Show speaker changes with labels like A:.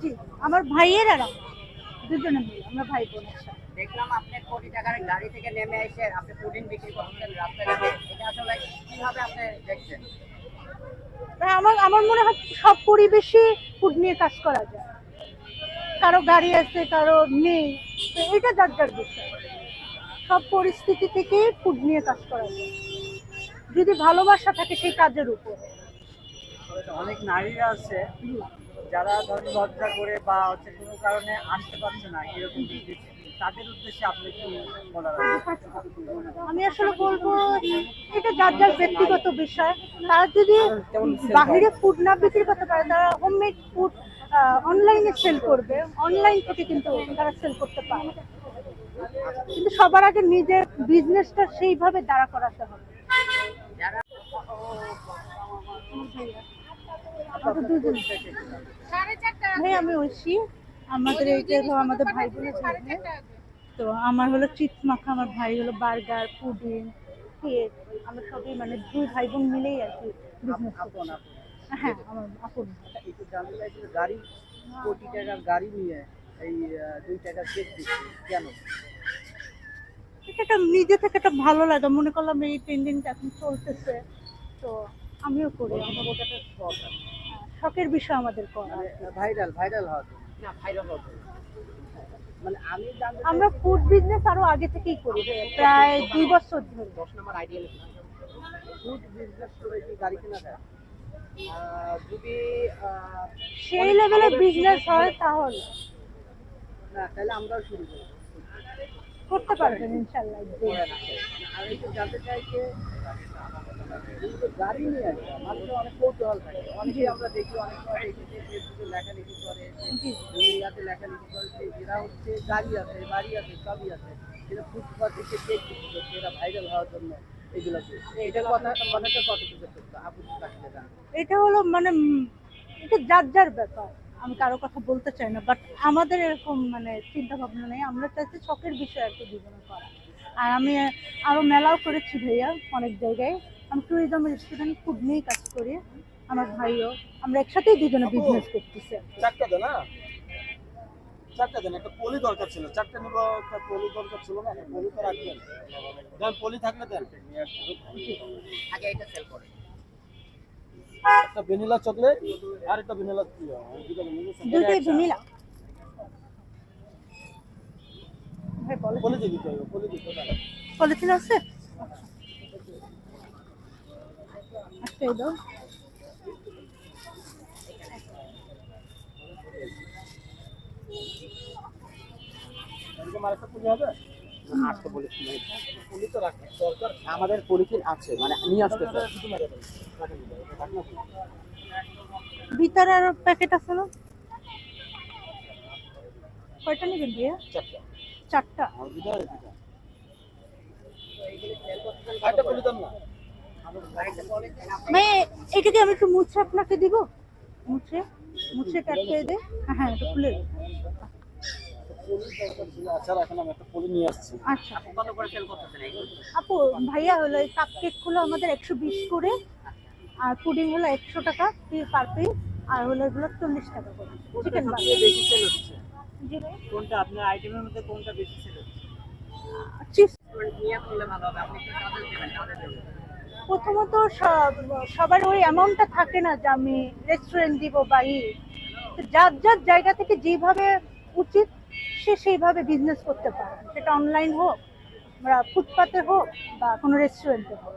A: জি আমার ভাইয়ের আর দুজনে মিলে ভাই বোন
B: দেখলাম আপনি কোটি টাকার গাড়ি থেকে নেমে এসে আপনি পুডিং বিক্রি করছেন রাস্তাঘাটে এটা আসলে কীভাবে আপনি দেখছেন?
A: আমার আমার মনে হয় সব পরিবেশে ফুড নিয়ে কাজ করা যায়। কারও গাড়ি আছে কারও নেই তো এটা যার যার বিষয়। সব পরিস্থিতি থেকে ফুড নিয়ে কাজ করা যায়। যদি ভালোবাসা থাকে সেই কাজের উপর।
C: অনেক নারীরা আছে যারা ধরেন লজ্জা করে বা হচ্ছে কোনো কারণে আসতে পারছে না এরকম তাদের উদ্দেশ্যে আপনি কি বলার
A: আমি আসলে বলব এটা যার যার ব্যক্তিগত বিষয়। তারা যদি বাহিরে ফুড না বিক্রি করতে পারে তারা হোমমেড ফুড অনলাইনে সেল করবে। অনলাইন থেকে কিন্তু তারা সেল করতে পারে কিন্তু সবার আগে নিজের বিজনেসটা সেইভাবে দাঁড়া করাতে হবে। ভাই আমি ঐশী। আমাদের এইটা আমাদের ভাই বোনের business। তো আমার হলো চিপস মাখা আমার ভাই হলো বার্গার পুডিং কেক আমরা সবই মানে দুই ভাই বোন মিলেই আর কি বিজনেস হ্যাঁ আমার আপন।
C: একটু জানতে চাইছিল গাড়ি কোটি টাকার গাড়ি নিয়ে এই দুই দিচ্ছে কেন?
A: এটা নিজে থেকে একটা ভালো লাগে। মনে করলাম এই ট্রেন্ডিংটা এখন চলতেছে তো আমিও করি। আমার ওটা। হ্যাঁ, শখের বিষয় আমাদের করা
C: ভাইরাল ভাইরাল হওয়ার
B: না ভাইরাল হবে
C: মানে আমি
A: আমরা ফুড বিজনেস আরও আগে থেকেই করি। প্রায় দুই বছর ধরে।
B: দশ নম্বর আইডিয়া
C: ফুড বিজনেস করে কি গাড়ি কেনা যায়
B: যদি
A: সেই লেভেলের বিজনেস হয় তাহলে।
C: না তাহলে আমরাও শুরু করি
A: করতে পারবেন ইনশাল্লাহ
C: একটু জানতে চাই যে গাড়ি নিয়ে আসা মানুষের অনেক কৌতূহল থাকে। অনেকে আমরা দেখি অনেক সময় দেখি ফেসবুকে লেখালেখি করে দুনিয়াতে লেখালেখি করে এরা হচ্ছে গাড়ি আছে বাড়ি আছে সবই আছে। এরা ফুটপাথ থেকে কেক বিক্রি করছে এরা ভাইরাল হওয়ার জন্য। এগুলো কথা কথাটা
A: এটা হলো মানে এটা যার যার ব্যাপার আমি কারও কথা বলতে চাই না বাট আমাদের এরকম মানে চিন্তা ভাবনা নেই আমরা চাইছি শখের বিষয় আর কি জীবনে করা। আর আমি আরও মেলাও করেছি ভাইয়া অনেক জায়গায়। আমি ট্যুরিজম রেস্টুরেন্ট খুব নিয়ে কাজ করি আমার ভাইও আমরা একসাথেই দুজনে বিজনেস করতেছি
D: চারটা দেন একটা পলি দরকার ছিল। চারটা নিব একটা পলি দরকার ছিল না পলি তো রাখবেন। দেন পলি থাকলে দেন।
B: আগে এটা সেল করে
D: একটা ভ্যানিলা চকলেট আর একটা ভ্যানিলা
A: দুটোই ভ্যানিলা।
D: পলি দিতে হবে পলি দিতে হবে।
A: পলিথিন আছে? একটাই দাও
D: এরকম আরেকটা পলি হবে
C: আর তো বলে
D: পলি তো রাখা দরকার
C: আমাদের পলিথিন আছে মানে নিয়ে আসতে
A: ভিতরে আরও প্যাকেট আছে না? কয়টা নেবেন ভাইয়া?
D: চারটা।
A: ভাই এটাকে আমি একটু মুছে আপনাকে দিব? মুছে মুছে কাটতে দে। হ্যাঁ এটা খুলে আপু ভাইয়া হলো এই কাপ কেকগুলো আমাদের একশো বিশ করে আর পুডিং হলো একশো টাকা পার পিস আর হলো এগুলো চল্লিশ টাকা করে। চিকেন
C: সেল কোনটা আপনার আইটেমের মধ্যে কোনটা বেশি সেল
A: চিপস
B: আমাদের জন্য।
A: প্রথমত সবার ওই অ্যামাউন্টটা থাকে না যে আমি রেস্টুরেন্ট দিব বা ই। যার যার জায়গা থেকে যেভাবে উচিত সে সেইভাবে বিজনেস করতে পারে সেটা অনলাইন হোক, বা ফুটপাতে হোক, বা কোনো রেস্টুরেন্টে হোক।